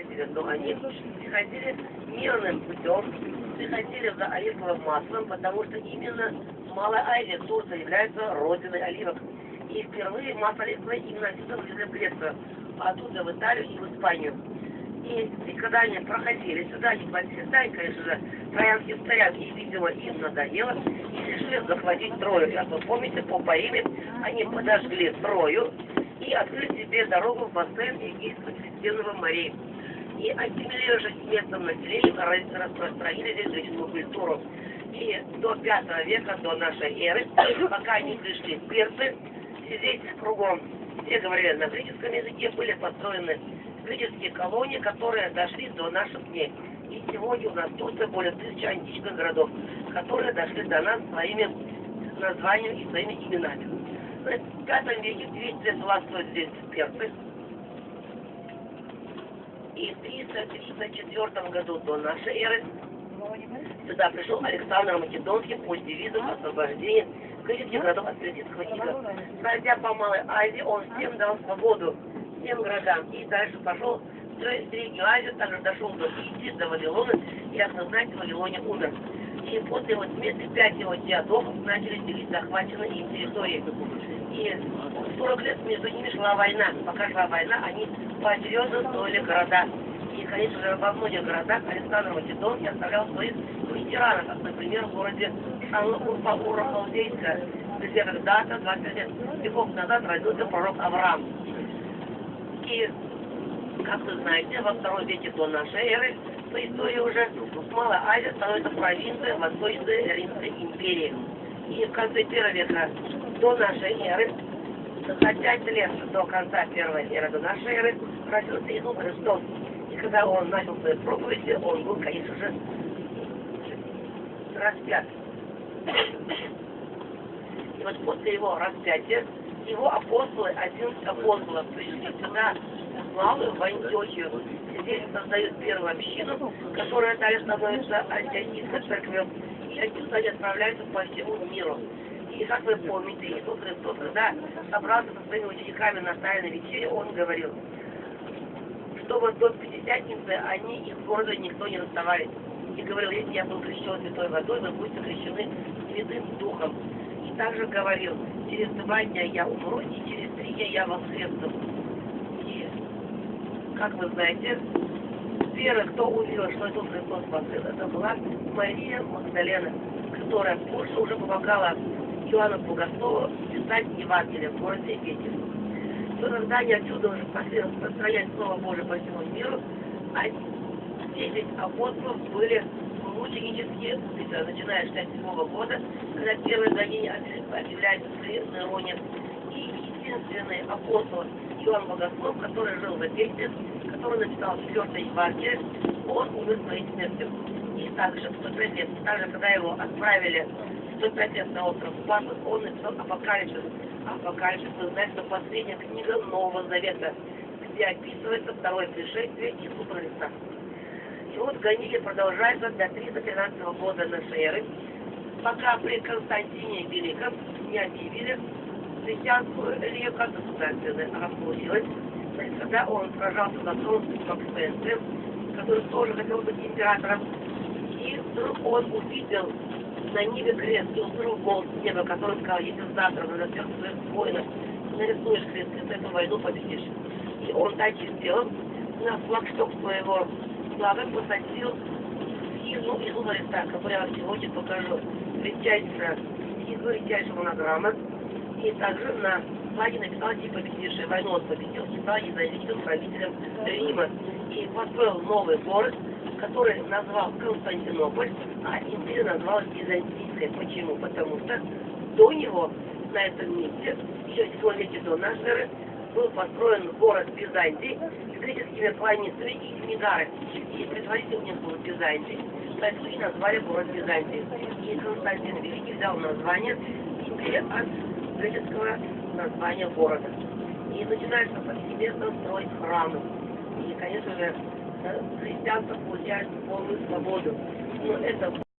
приходили, но они приходили мирным путем, приходили за оливковым маслом, потому что именно Малая Азия, Турция, является родиной оливок. И впервые масло оливковое именно отсюда в Грецию, а оттуда в Италию и в Испанию. И, и когда они проходили сюда, они сами, конечно же, троянские стоят, и, видимо, им надоело, и решили захватить Трою. Как вы помните, по Париме они подожгли Трою и открыли себе дорогу в бассейн Эгейского Средиземного моря. И ассимилируя местным населением, распространили греческую культуру. И до V века, до нашей эры, пока не пришли персы, здесь кругом все говорили на греческом языке, были построены греческие колонии, которые дошли до наших дней. И сегодня у нас тут более тысячи античных городов, которые дошли до нас своими названиями и своими именами. В пятом веке 200 лет властвуют здесь персы. И в 334 году до нашей эры сюда пришел Александр Македонский под девизом освобождения греческих городов от персидского ига. Пройдя по Малой Азии, он всем дал свободу, всем городам. И дальше пошел в Среднюю Азию, также дошел до Индии, до Вавилона, и, знаете, в Вавилоне умер. И после его смерти пять его теодов начали делить захваченные им территории. И 40 лет между ними шла война. Пока шла война, они поочередно строили города. И, конечно же, во многих городах Александр Македонский оставлял своих ветеранов, как, например, в городе Урфа Халдейска, где когда-то, 20 лет, веков назад, родился пророк Авраам. И, как вы знаете, во втором веке до нашей эры, по истории уже, Малая Азия становится провинцией Восточной Римской империи. И в конце первого века до нашей эры, за пять лет до конца первой эры до нашей эры, Иисус Христос. И когда он начал свои проповеди, он был, конечно же, распят. И вот после его распятия его апостолы, 11 апостолов, пришли сюда, в Малую, в Антиохию. Здесь создают первую общину, которая далее становится антиохийской церковью. И отсюда они отправляются по всему миру. И как вы помните, Иисус Христос, когда собрался со своими учениками на тайной вечере, Он говорил, чтобы до Пятидесятницы они их города никто не расставались. И говорил, если я был крещен святой водой, вы будете крещены святым духом. И также говорил, через два дня я умру, и через три дня я воскресну. И, как вы знаете, первый, кто увидел, что Иисус Христос воскрес, это была Мария Магдалена, которая позже уже помогала Иоанну Богослову писать Евангелие в городе. И когда они отсюда уже пошли распространять Слово Божие по всему миру, а 10 апостолов были мученически, начиная с 67 года, когда первое гонение объявляется в Нероне, и единственный апостол Иоанн Богослов, который жил в Эфесе, который написал четвертое Евангелие, он умер своей смертью. И также в 105 лет, также когда его отправили в 105 лет на остров Пасху, он написал Апокалипсис. Апокалипсис, это последняя книга Нового Завета, где описывается второе пришествие Иисуса Христа. И вот гонение продолжается до 313 года нашей эры, пока при Константине Великом не объявили христианскую религию как государственную. Она получилась, когда он сражался за трон с Максенцем, который тоже хотел быть императором. И вдруг он увидел на небе крест и узрел болт с неба, который сказал, если завтра на всех своих воинов нарисуешь крест, ты эту войну победишь. И он так и сделал, на флагшток своего славы посадил хижину Иисуса Христа, которую я вам сегодня покажу. Редчайшая, редчайшая монограмма. И также на флаге написал типа победивший войну, он победил, стал независимым правителем Рима. И построил новый город, который назвал Константинополь, а империя назвалась Византийской. Почему? Потому что до него на этом месте, еще в 7 веке до нашей эры, был построен город Византий с греческими планетами и Мегары. И предварительно не был Византий, поэтому и назвали город Византий. И Константин Великий взял название империи от греческого названия города. И начинается повсеместно строить храмы. И, конечно же, христианство получает полную свободу. Но это